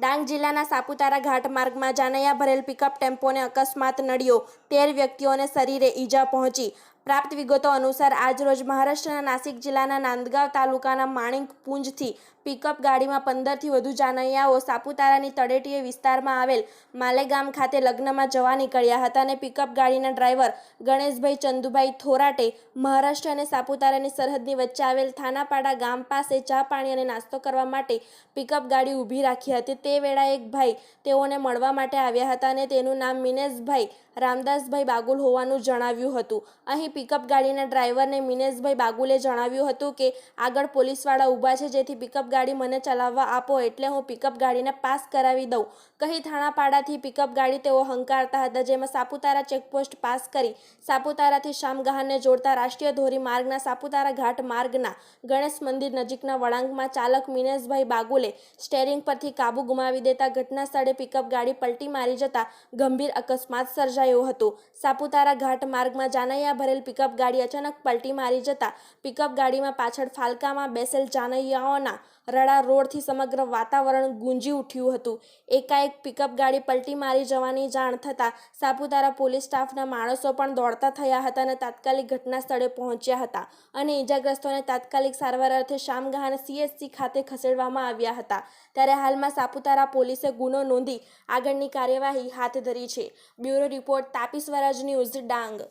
ડાંગ જિલ્લાના સાપુતારા ઘાટ માર્ગમાં જાનૈયા ભરેલ પિકઅપ ટેમ્પોને અકસ્માત નડ્યો. તેર વ્યક્તિઓને શરીરે ઈજા પહોંચી. પ્રાપ્ત વિગતો અનુસાર આજરોજ મહારાષ્ટ્રના નાસિક જિલ્લાના નાંદગાંવ તાલુકાના માણિક પુંજથી પિકઅપ ગાડીમાં પંદરથી વધુ જાનૈયાઓ સાપુતારાની તળેટીએ વિસ્તારમાં આવેલ માલેગામ ખાતે લગ્નમાં જવા નીકળ્યા હતા અને પિકઅપ ગાડીના ડ્રાઈવર ગણેશભાઈ ચંદુભાઈ થોરાટે મહારાષ્ટ્ર અને સાપુતારાની સરહદની વચ્ચે આવેલ થાનાપાડા ગામ પાસે ચા પાણી અને નાસ્તો કરવા માટે પિકઅપ ગાડી ઊભી રાખી હતી. તે વેળાએ એક ભાઈ તેઓને મળવા માટે આવ્યા હતા અને તેનું નામ મિનેશભાઈ રામદાસભાઈ બાગુલ હોવાનું જણાવ્યું હતું. અહીં પિકઅપ ગાડીના ડ્રાઈવરને મિનેશભાઈ બાગુલે જણાવ્યું હતું કે આગળ પોલીસવાળા ઊભા છે, જેથી પિકઅપ ગાડી મને ચલાવવા આપો એટલે હું પિકઅપ ગાડીને પાસ કરાવી દઉં. કહી થાણાપાડાથી પિકઅપ ગાડી તેઓ હંકારતા હતા, જેમાં સાપુતારા ચેકપોસ્ટ પાસ કરી સાપુતારાથી શામગાહાને જોડતા રાષ્ટ્રીય ધોરી માર્ગના સાપુતારા ઘાટ માર્ગના ગણેશ મંદિર નજીકના વળાંકમાં ચાલક મિનેશભાઈ બાગુલે સ્ટેરિંગ પરથી કાબુ ગુમાવી દેતા ઘટના સ્થળે પિકઅપ ગાડી પલટી મારી જતા ગંભીર અકસ્માત સર્જાયો હતો. સાપુતારા ઘાટ માર્ગમાં જાનૈયા ભરેલ પિકઅપ ગાડી અચાનક પલટી મારી જતા પિકઅપ ગાડીમાં પાછળ ફાલકામાં બેસેલ જાનૈયાઓના રડા રોડથી સમગ્ર વાતાવરણ ગુંજી ઉઠ્યું હતું. એકાએક પિકઅપ ગાડી પલટી મારી જવાની જાણ થતાં સાપુતારા પોલીસ સ્ટાફના માણસો પણ દોડતા થયા હતા અને તાત્કાલિક ઘટના સ્થળે પહોંચ્યા હતા અને ઈજાગ્રસ્તોને તાત્કાલિક સારવાર અર્થે શામગહાન સીએસસી ખાતે ખસેડવામાં આવ્યા હતા. ત્યારે હાલમાં સાપુતારા પોલીસે ગુનો નોંધી આગળની કાર્યવાહી હાથ ધરી છે. Bureau report Tapi Swaraj news Dang.